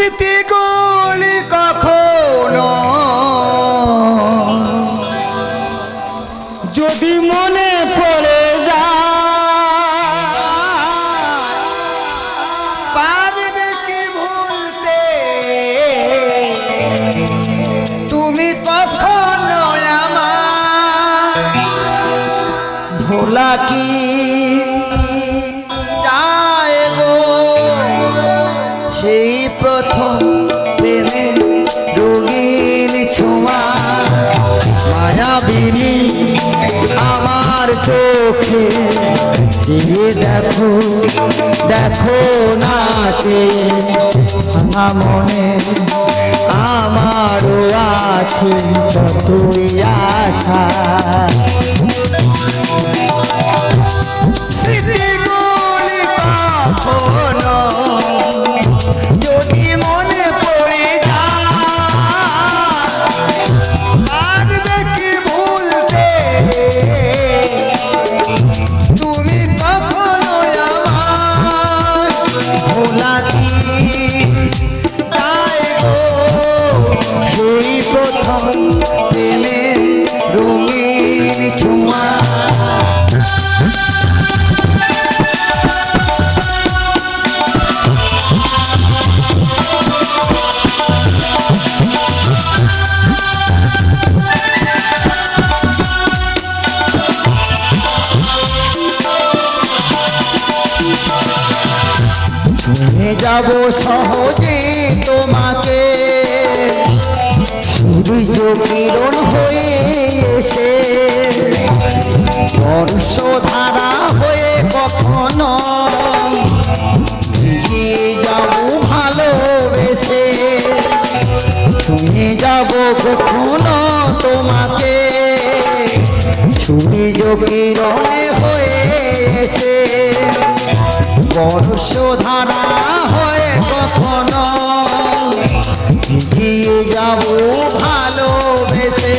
স্মৃতিগুলি কখনো? যদি মনে পড়ে যায় পারবে কি ভুলতে? তুমি কখনো আমার ভোলা কি? ছোঁয়া। মায়াবিনী আমার চোখে। দিয়ে দেখো দেখো নাচে। ভাঙা মনে আমারও আছে কতই আশা। ছুঁয়ে যাব সহজে তোমাকে। সূর্য কিরণ হয়ে এসে বর্ষ ধারা হয়ে কখনো ভিজিয়ে যাব ভালোবেসে। ছুঁয়ে যাব কখনো তোমাকে। সূর্য কিরণে হয়ে এসে। বর্ষ ধারা হয় কখনো ভিজিয়ে যাব ভালোবেসে।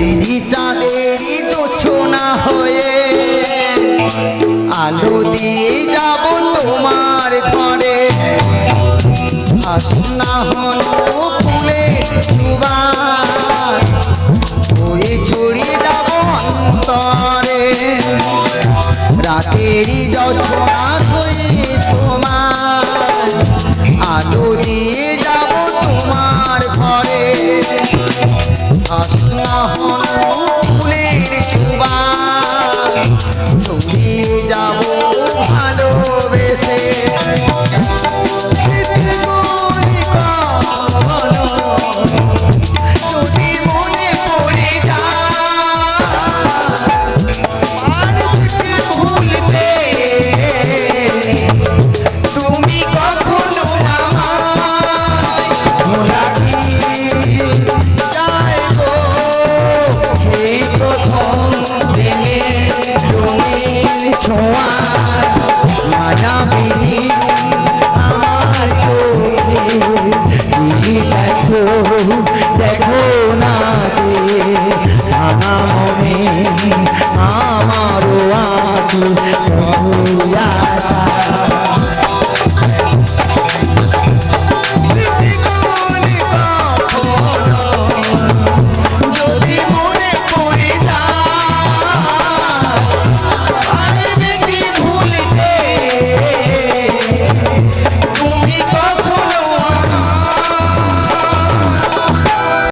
রাতেরই চাঁদেরই না হয়ে আলো দিয়ে যাব তোমার ঘরে। আসনা হল amigo.